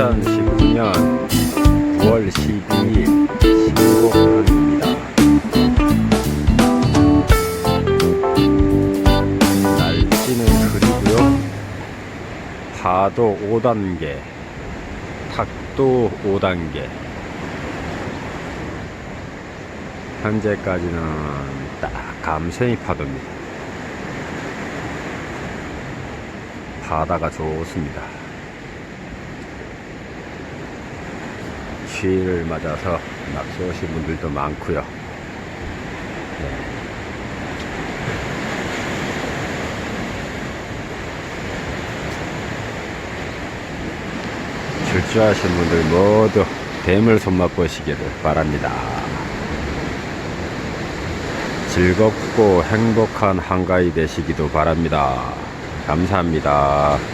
2019년 9월 12일 신곡항입니다. 날씨는 흐리고요. 파도 5단계, 탁도 5단계. 현재까지는 딱 감성이 파도입니다. 바다가 좋습니다. 추위를 맞아서 낚시 오신 분들도 많고요. 네. 출주하신 분들 모두 뱀을 손맛 보시기를 바랍니다. 즐겁고 행복한 한가위 되시기도 바랍니다. 감사합니다.